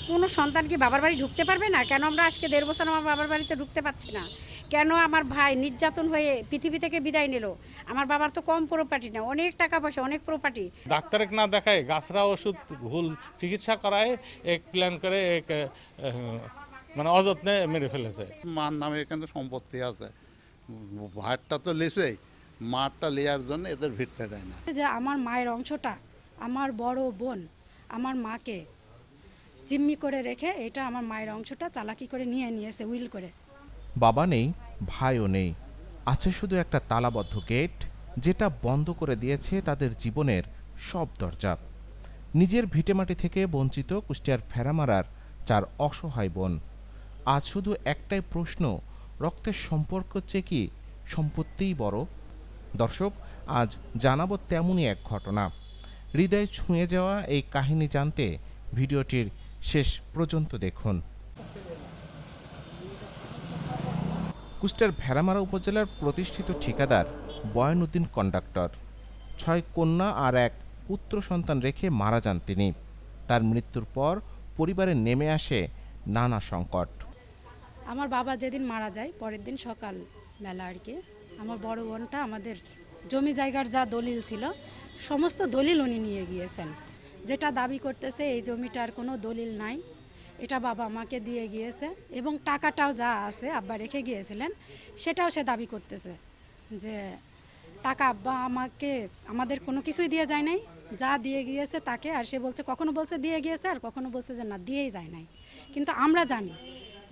কোনো সন্তান কি বাবার বাড়ি ঢুকতে পারবে না? কেন আমরা আজকে দেড় বছর আমার বাবার বাড়িতে ঢুকতে পারছি না? কেন আমার ভাই নির্যাতন হয়ে পৃথিবী থেকে বিদায় নিল? আমার বাবার তো কম প্রপার্টি না অনেক টাকা পয়সা অনেক প্রপার্টি ডাক্তারকে না দেখায় গাছরা ওষুধ ভুল চিকিৎসা করায় এক প্ল্যান করে এক মানে অযত্নে মেরে ফেলেছে। মার নামে এখানে সম্পত্তি আছে। ভাতটা তো লেছেই মারটা লেয়ার জন্য এদের ভিড়তে দেয় না। যে আমার মায়ের অংশটা আমার বড় বোন আমার মাকে জিম্মি করে রেখে এটা আমার মায়ের অংশটা চালাকি করে নিয়ে নিয়েছে, উইল করে। বাবা নেই, ভাইও নেই। আছে শুধু একটা তালাবদ্ধ গেট, যেটা বন্ধ করে দিয়েছে তাদের জীবনের সব দরজা। নিজের ভিটেমাটি থেকে বঞ্চিত কুষ্টিয়ার ফেরামারার চার অসহায় বোন। আজ শুধু একটাই প্রশ্ন, রক্তের সম্পর্ক চেয়ে কি সম্পত্তিই বড়? দর্শক, আজ জানাব তেমনই এক ঘটনা। হৃদয় ছুঁয়ে যাওয়া এই কাহিনী জানতে ভিডিওটির শেষ পর্যন্ত দেখুন। কুষ্টার ভেড়ামারা উপজেলার প্রতিষ্ঠিত ঠিকাদার বয়ানুদ্দিন কন্ডাক্টর। ছয় কন্যা আর এক পুত্র সন্তান রেখে মারা যান তিনি। তার মৃত্যুর পর পরিবারে নেমে আসে নানা সংকট। আমার বাবা যেদিন মারা যায়, পরের দিন সকাল বেলা আর কি, আমার বড় বোনটা আমাদের জমি জায়গার যা দলিল ছিল, সমস্ত দলিল উনি নিয়ে গিয়েছেন। যেটা দাবি করতেছে, এই জমিটার কোনো দলিল নাই। এটা বাবা আমাকে দিয়ে গিয়েছে এবং টাকাটাও যা আছে আব্বা রেখে গিয়েছিলেন, সেটাও সে দাবি করতেছে যে টাকা আব্বা আমাকে, আমাদের কোনো কিছুই দিয়ে যায় নাই। যা দিয়ে গিয়েছে তাকে, আর সে বলছে, কখনো বলছে দিয়ে গিয়েছে, আর কখনো বলছে যে না, দিয়েই যায় নাই। কিন্তু আমরা জানি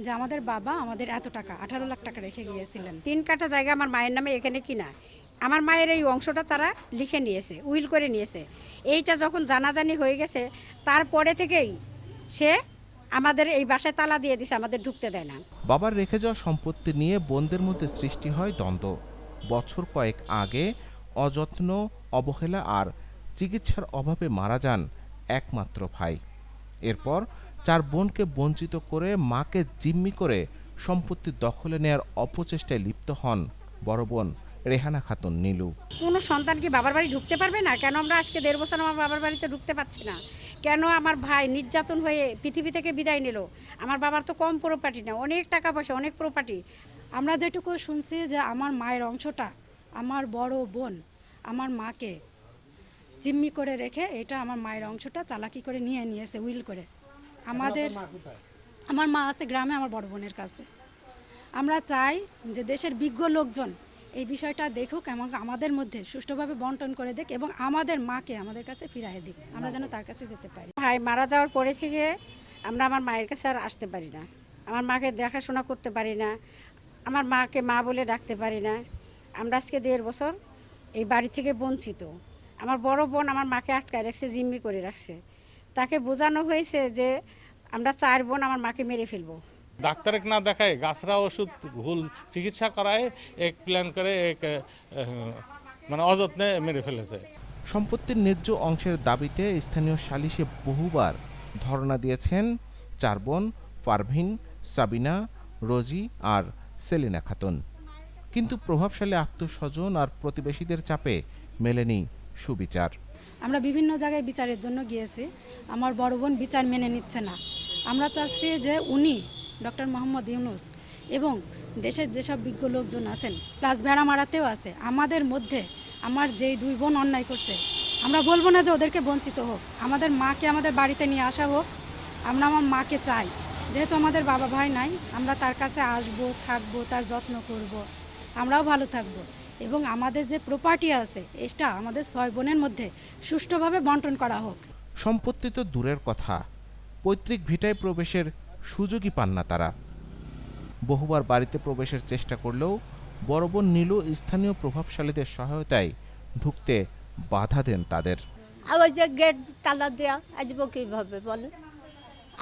যে আমাদের বাবা আমাদের এত টাকা, আঠারো লাখ টাকা রেখে গিয়েছিলেন। তিন কাটা জায়গা আমার মায়ের নামে এখানে কিনা। আমার মায়ের এই অংশটা তারা লিখে নিয়েছে, উইল করে নিয়েছে। এইটা যখন জানাজানি হয়ে গেছে, তারপরে থেকেই সে আমাদের এই বাসায় তালা দিয়ে দিছে, আমাদের ঢুকতে দেয় না। বাবার রেখে যাওয়া সম্পত্তি নিয়ে বোনদের মধ্যে সৃষ্টি হয় দ্বন্দ্ব। বছর কয়েক আগে অযত্ন, অবহেলা আর চিকিৎসার অভাবে মারা যান একমাত্র ভাই। এরপর চার বোনকে বঞ্চিত করে মাকে জিম্মি করে সম্পত্তি দখলে নেয়ার অপচেষ্টায় লিপ্ত হন বড় বোন। রেহানা খাতুন নীলু। কোনো সন্তান কি বাবার বাড়ি ঢুকতে পারবে না? কেন আমরা আজকে দেড় বছর আমার বাবার বাড়িতে ঢুকতে পারছি না? কেন আমার ভাই নির্যাতন হয়ে পৃথিবী থেকে বিদায় নিল? আমার বাবার তো কম প্রপার্টি না অনেক টাকা পয়সা অনেক প্রপার্টি আমরা যেটুকু শুনছি যে আমার মায়ের অংশটা আমার বড় বোন আমার মাকে জিম্মি করে রেখে এটা আমার মায়ের অংশটা চালাকি করে নিয়ে নিয়েছে উইল করে। আমাদের আমার মা আছে গ্রামে আমার বড় বোনের কাছে। আমরা চাই যে দেশের বিজ্ঞ লোকজন এই বিষয়টা দেখুক এবং আমাদের মধ্যে সুষ্ঠুভাবে বন্টন করে দেখ এবং আমাদের মাকে আমাদের কাছে ফিরাই দিক। আমরা যেন তার কাছে যেতে পারি। ভাই, মারা যাওয়ার পরে থেকে আমরা আমার মায়ের কাছে আর আসতে পারি না। আমার মাকে দেখাশোনা করতে পারি না। আমার মাকে মা বলে ডাকতে পারি না। আমরা আজকে দেড় বছর এই বাড়ি থেকে বঞ্চিত। আমার বড় বোন আমার মাকে আটকায় রাখছে, জিম্মি করে রাখছে। তাকে বোঝানো হয়েছে যে আমরা চার বোন আমার মাকে মেরে ফেলব। ডাক্তারকে না দেখায় গাছরা ওষুধ ভুল চিকিৎসা করায় এক প্ল্যান করে এক মানে অযত্নে মেরে ফেলেছে। সম্পত্তির ন্যায্য অংশের দাবিতে স্থানীয় সালিশে বহুবার ধর্ণা দিয়েছেন চার বোন পারভিন সাবিনা রোজি আর সেলিনা খাতুন। কিন্তু প্রভাবশালী আত্মস্বজন আর প্রতিবেশীদের চাপে মেলেনি সুবিচার। আমরা বিভিন্ন জায়গায় বিচারের জন্য গিয়েছি। আমার বড় বোন বিচার মেনে নিচ্ছে না। আমরা চাচ্ছি যে উনি ডক্টর মোহাম্মদ ইউনুস এবং দেশের যেসব বিজ্ঞ লোকজন আছেন, প্লাস ভেড়া মারাতেও আছে, আমাদের মধ্যে আমার যেই দুই বোন অন্যায় করছে, আমরা বলব না যে ওদেরকে বঞ্চিত হোক, আমাদের মাকে আমাদের বাড়িতে নিয়ে আসা হোক, আমরা আমার মাকে চাই যেহেতু আমাদের বাবা ভাই নাই, আমরা তার কাছে আসব, থাকব, তার যত্ন করব। আমরাও ভালো থাকব এবং আমাদের যে প্রপার্টি আছে, এটা আমাদের ছয় বোনের মধ্যে সুষ্ঠুভাবে বন্টন করা হোক সম্পত্তি তো দূরের কথা, পৈতৃক ভিটায় প্রবেশের সুযোগই পান না তারা। বহুবার বাড়িতে প্রবেশের চেষ্টা করলেও বড় বোন নীলু স্থানীয় প্রভাবশালীদের সহায়তায় ঢুকতে বাধা দেন তাদের। ওই যে গেট তালা দেওয়া আসব কীভাবে বলে?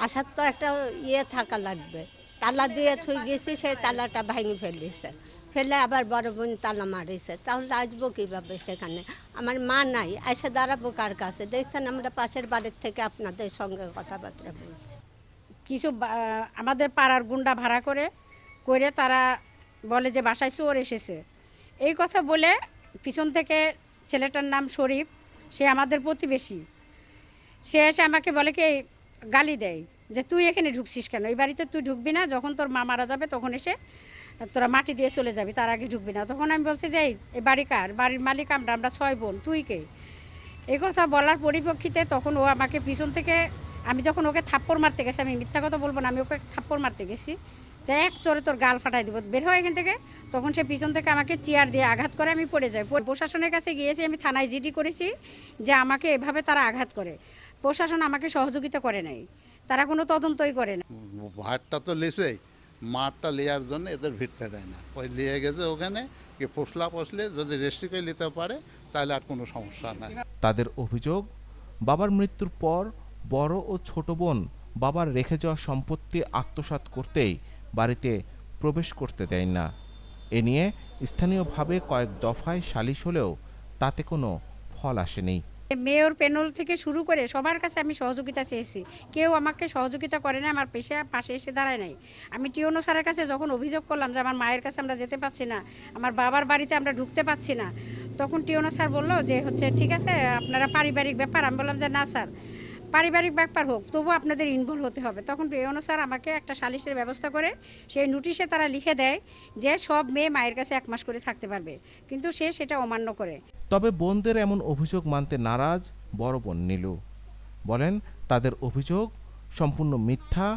আসার তো একটা ইয়ে থাকা লাগবে। তালা দিয়ে থুই গেছি, সেই তালাটা ভেঙে ফেলেছে। ফেলে আবার বড় বোন তালা মারিছে। তাহলে আসব কীভাবে সেখানে? আমার মা নাই, এসে দাঁড়াবো কার কাছে? দেখছেন আমরা পাশের বাড়ির থেকে আপনাদের সঙ্গে কথাবার্তা বলছি। কিছু আমাদের পাড়ার গুন্ডা ভাড়া করে করে তারা বলে যে বাসায় চোর এসেছে। এই কথা বলে পিছন থেকে ছেলেটার নাম শরীফ, সে আমাদের প্রতিবেশী। সে এসে আমাকে বলে কি, গালি দেয় যে তুই এখানে ঢুকছিস কেন? এই বাড়িতে তুই ঢুকবি না, যখন তোর মা মারা যাবে তখন এসে তোরা মাটি দিয়ে চলে যাবি, তার আগে ঢুকবি না। তখন আমি বলছি যে, এই বাড়ি কার? বাড়ির মালিক আমরা আমরা ছয় বোন, তুই কে? এই কথা বলার পরিপ্রেক্ষিতে তখন ও আমাকে পিছন থেকে আমি যখন ওকে থাপ্পড় মারতে গেছি আমি মিথ্যা কথা বলব না আমি ওকে থাপ্পড় মারতে গেছি যে এক চরে তোর গাল ফাটাই দিব। বের হয় এখান থেকে তখন সে পিছন থেকে আমাকে চেয়ার দিয়ে আঘাত করে আমি পড়ে যাই। প্রশাসনের কাছে গিয়েছি আমি থানায় জিডি করেছি যে আমাকে এভাবে তারা আঘাত করে। প্রশাসন আমাকে সহযোগিতা করে নাই। তারা কোনো তদন্তই করে না। ভাতটা তো লেছেই মাঠটা নেওয়ার জন্য এদের ভিড়তে দেয় না। ওই নিয়ে গেছে ওখানে কি ফসলা ফসলে যদি রেস্ট্রি করে নিতে পারে তাহলে আর কোনো সমস্যা নাই। তাদের অভিযোগ বাবার মৃত্যুর পর বড় ও ছোট বোন বাবার রেখে যাওয়া সম্পত্তি আত্মসাৎ করতেই বাড়িতে প্রবেশ করতে দেয় না। এ নিয়ে স্থানীয়ভাবে কয়েক দফায় সালিশ হলেও তাতে কোনো ফল আসেনি। মেয়র প্যানেল থেকে শুরু করে সবার কাছে আমি সহযোগিতা চেয়েছি। কেউ আমাকে সহযোগিতা করে না আমার পেশা পাশে এসে দাঁড়ায় নাই। আমি টিওনো স্যারের কাছে যখন অভিযোগ করলাম যে আমার মায়ের কাছে আমরা যেতে পারছি না, আমার বাবার বাড়িতে আমরা ঢুকতে পারছি না, তখন টিওনো স্যার বলল যে হচ্ছে, ঠিক আছে, আপনারা পারিবারিক ব্যাপার। আমি বললাম যে, না স্যার। পারিবারিক ব্যাপার হোক তবু আপনাদের ইনভলভ হতে হবে। তখন টিওনো স্যার আমাকে একটা সালিশের ব্যবস্থা করে সেই নোটিশে তারা লিখে দেয় যে সব মেয়ে মায়ের কাছে এক মাস করে থাকতে পারবে। কিন্তু সে সেটা অমান্য করে। তবে বোনদের এমন অভিযোগ মানতে নারাজ বড় বোন নীলু। বলেন তাদের অভিযোগ সম্পূর্ণ মিথ্যা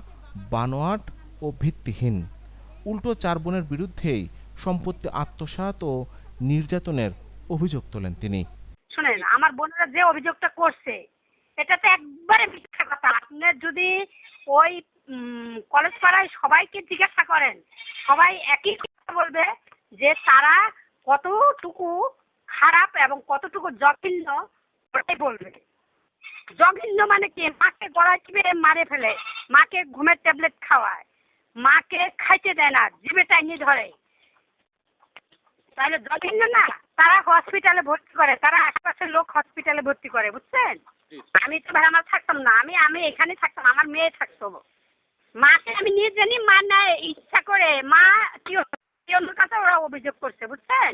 বানোয়াট ও ভিত্তিহীন। উল্টো চার বোনের বিরুদ্ধেই সম্পত্তি আত্মসাৎ ও নির্যাতনের অভিযোগ তোলেন তিনি। শোনেন আমার বোনেরা যে অভিযোগটা করছে এটা তো একবারে মিথ্যা কথা। আপনি যদি ওই কলেজ পাড়ায় সবাইকে জিজ্ঞাসা করেন, সবাই একই কথা বলবে যে তারা কতটুকু খারাপ এবং কতটুকু জঘন্য ওটাই বলবে। জঘন্য মানে কি? মাকে গলায় চিপে মারে ফেলে, মাকে ঘুমের ট্যাবলেট খাওয়ায়, মাকে খাইতে দেয় না, জিভে টাইনি ধরে। তাহলে জঘন্য না? তারা হসপিটালে ভর্তি করে তারা আশপাশের লোক হসপিটালে ভর্তি করে বুঝছেন? আমি তো ভাড়া থাকতাম না আমি আমি এখানে থাকতাম আমার মেয়ে থাকতো। মাকে আমি নিয়ে জানি মা না ইচ্ছা করে মা টিওনোর কাছে ওরা অভিযোগ করছে বুঝছেন?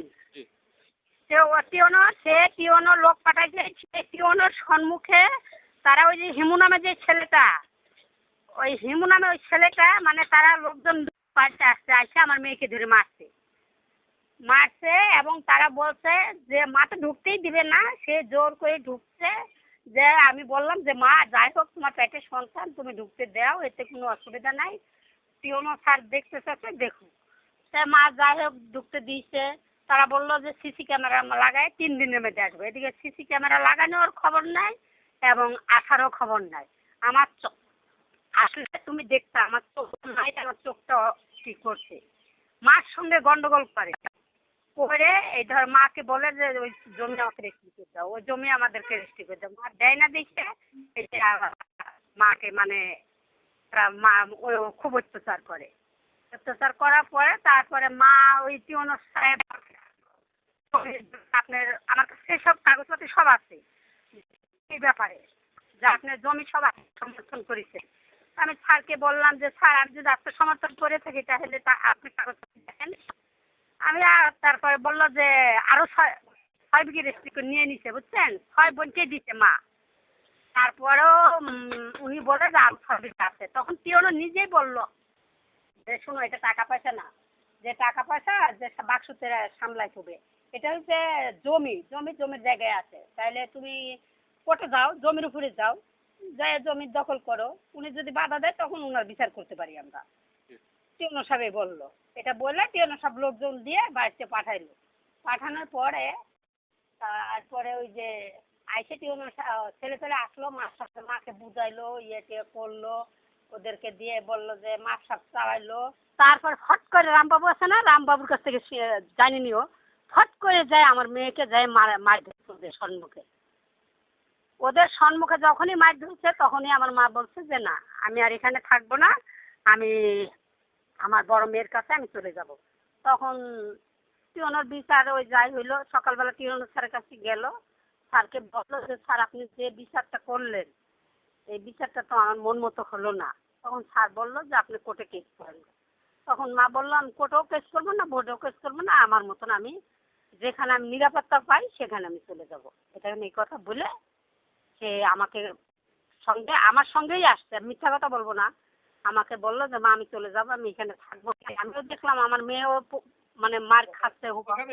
সে টিওনো সে টিওনো লোক পাঠাইছে সে টিওনোর সম্মুখে তারা ওই যে হিমু নামে যে ছেলেটা ওই হিমু নামে ওই ছেলেটা মানে তারা লোকজন পাল্টে আসছে আসছে আমার মেয়েকে ধরে মারছে। মারছে এবং তারা বলছে যে, মা তো ঢুকতেই দিবে না। সে জোর করে ঢুকছে যে, আমি বললাম যে, মা, যাই হোক, তোমার পেটের সন্তান, তুমি ঢুকতে দাও, এতে কোনো অসুবিধা নাই। টিওনো স্যার দেখতে চাচ্ছে দেখুন সে মা যাই হোক, ঢুকতে দিয়েছে। তারা বলল যে, সিসি ক্যামেরা লাগায়, তিন দিনের মধ্যে আসবে। এদিকে সিসি ক্যামেরা লাগানোর খবর নাই এবং আসারও খবর নাই। আমার চোখ আসলে তুমি দেখতে, আমার চোখ নাই, আমার চোখটা ঠিক করছে। মার সঙ্গে গন্ডগোল করে। করে এই ধর মাকে বলে যে ওই জমি আমাকে রেস্ট্রি করে দাও, ওই জমি আমাদেরকে রেস্ট্রি করে দাও। মা দেয় না দেখে এটা মাকে মানে মা খুব অত্যাচার করে। অত্যাচার করার পরে তারপরে মা ওই টিওনো সাহেব, আপনার, আমার কাছে সব কাগজপত্র সব আছে। এই ব্যাপারে, যে আপনার জমি সব সমর্থন করেছে। আমি স্যারকে বললাম যে, স্যার, আমি যদি আপনার সমর্থন করে থাকি, তাহলে তা আপনি কাগজপত্র দেখেন আমি আর তারপরে বলল যে আরও ছয় ছয় বিঘি রেস্ট্রি করে নিয়ে নিছে বুঝছেন? ছয় বোনকে দিছে মা। তারপরেও উনি বলে যে আরও ছয় বিঘা আছে। তখন পিওনো নিজেই বলল যে শোনো এটা টাকা পয়সা না। যে টাকা পয়সা যে বাক্সতে সামলাই হবে এটা হচ্ছে জমি জমি জমির জায়গায় আছে। তাহলে তুমি কোর্টে যাও জমির উপরে যাও। যাই জমি দখল করো। উনি যদি বাধা দেয় তখন ওনার বিচার করতে পারি আমরা। টিউনো সাহেব বলল। এটা বলে টিউনো সব লোকজন দিয়ে বাড়িতে পাঠাইলো। পাঠানোর পরে, তারপরে ওই যে আইসে টিউনো ছেলে ছেলে আসলো সাথে মাকে বুঝাইলো ইয়ে টিয়ে করল, ওদেরকে দিয়ে বলল যে মাছ সাপ চালাইলো। তারপর ফট করে রামবাবু আছে না, রামবাবুর কাছ থেকে জানি নিও, ফট করে যায় আমার মেয়েকে, যায় মার মার ওদের সম্মুখে ওদের সম্মুখে যখনই মার ধরছে তখনই আমার মা বলছে যে, না, আমি আর এখানে থাকব না, আমি আমার বড় মেয়ের কাছে আমি চলে যাব। তখন টিউনোর বিচার ওই যাই হইল, সকালবেলা টিউনো স্যারের কাছে গেল। স্যারকে বলল যে, স্যার, আপনি যে বিচারটা করলেন, এই বিচারটা তো আমার মন মতো হলো না। তখন স্যার বলল যে, আপনি কোর্টে কেস করেন। তখন মা বলল, আমি কোর্টেও কেস করব না, বোর্ডেও কেস করব না, আমার মতন আমি যেখানে আমি নিরাপত্তা পাই, সেখানে আমি চলে যাব। এটা এই কথা বলে সে আমাকে সঙ্গে, আমার সঙ্গেই আসছে। মিথ্যা কথা বলব না। আমাকে বলল যে মা আমি চলে যাব আমি এখানে থাকব। আমিও দেখলাম আমার মেয়েও মানে মার খাচ্ছে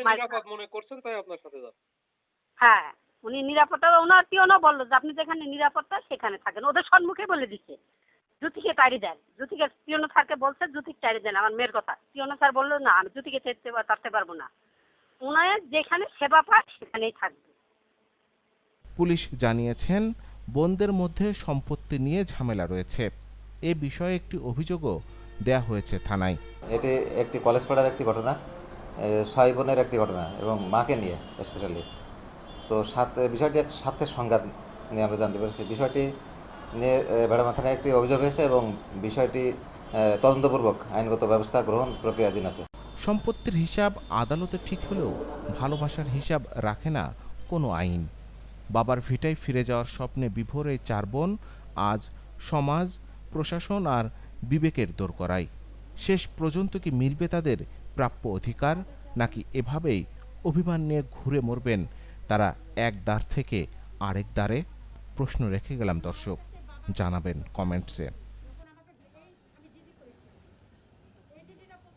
নিরাপদ মনে করছেন তাই আপনার সাথে হ্যাঁ উনি নিরাপত্তা ওনার পিওনও বলল যে আপনি যেখানে নিরাপত্তা সেখানে থাকেন। ওদের সম্মুখে বলে দিচ্ছে জুতিকে তাড়ি দেন। জুতিকে পিওনো স্যারকে বলছে জুতিক তাড়ি দেন আমার মেয়ের কথা। পিওনো স্যার বলল না আমি জুতিকে চেতে তাড়তে পারব না। উনার যেখানে সেবা পায় সেখানেই থাকবে। পুলিশ জানিয়েছেন বোনদের মধ্যে সম্পত্তি নিয়ে ঝামেলা রয়েছে। এ বিষয়ে একটি অভিযোগও দেয়া হয়েছে থানায়। এটি একটি কলেজ পাড়ার একটি ঘটনা ছয় বোনের একটি ঘটনা এবং মাকে নিয়ে স্পেশালি তো সাত বিষয়টি এক স্বার্থের সংঘাত নিয়ে আমরা জানতে পেরেছি। বিষয়টি নিয়ে ভেড়ামা থানায় একটি অভিযোগ হয়েছে এবং বিষয়টি তদন্তপূর্বক আইনগত ব্যবস্থা গ্রহণ প্রক্রিয়াধীন আছে। সম্পত্তির হিসাব আদালতে ঠিক হলেও ভালোবাসার হিসাব রাখে না কোনো আইন। বাবার ভিটায় ফিরে যাওয়ার স্বপ্নে বিভোর এই চার বোন আজ সমাজ প্রশাসন আর বিবেকের দোর দোরগড়ায় শেষ পর্যন্ত কি মিলবে তাদের প্রাপ্য অধিকার, নাকি এভাবেই অভিমান নিয়ে ঘুরে মরবেন তারা এক দ্বার থেকে আরেক দ্বারে? প্রশ্ন রেখে গেলাম দর্শক, জানাবেন কমেন্টসে।